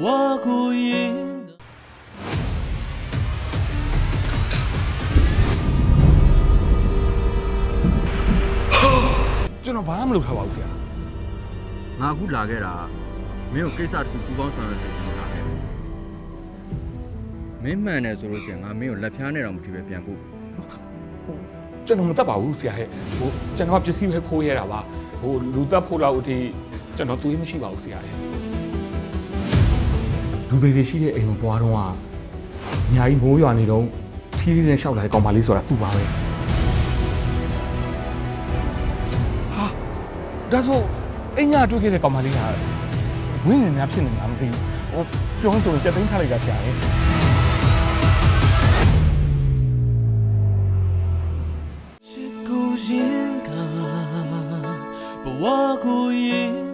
我孤影。ကျွန်တော်ဘာမှမလုပ်ထားပါဘူးဆရာငါအခုလာခဲ့တာမင်းကိုကိစ္စတစ်ခုပူပေါင်းဆောင်ရွက်စေချင်တာပဲမင်းမှန်တယ်ဆိုလို့ရှိရင်ငါမင်းကိုလက်ဖျားနဲ့တော့မထိပဲပြန်ဖို့ကျွန်တော်မတတ်ပါဘူးဆရာဟဲ့ဟိုကျွန်တော်ကပစ္စည်းပဲခိုးရတာပါဟိုလူတတ်ဖို့လောက်အထိကျွန်တော်သွေးမရှိပါဘူးဆရာဟဲ့ လူတွေတွေရှိတဲ့အိမ်ကိုသွားတော့ကညာကြီးမိုးရွာနေတော့ထီးလေးနဲ့ရှောက်လာတဲ့ကောင်မလေးဆိုတာသူ့ပါပဲဟာဒါဆိုအင်ညာတွေ့ခဲ့တဲ့ကောင်မလေးကဝင်းနေများဖြစ်နေမှာမသိဘူးဟိုပြောင်းဆိုရင်စက်သိမ်းထားလိုက်တာဆရာဟဲ့ချစ်ကိုရင်ကဘဝကိုရင်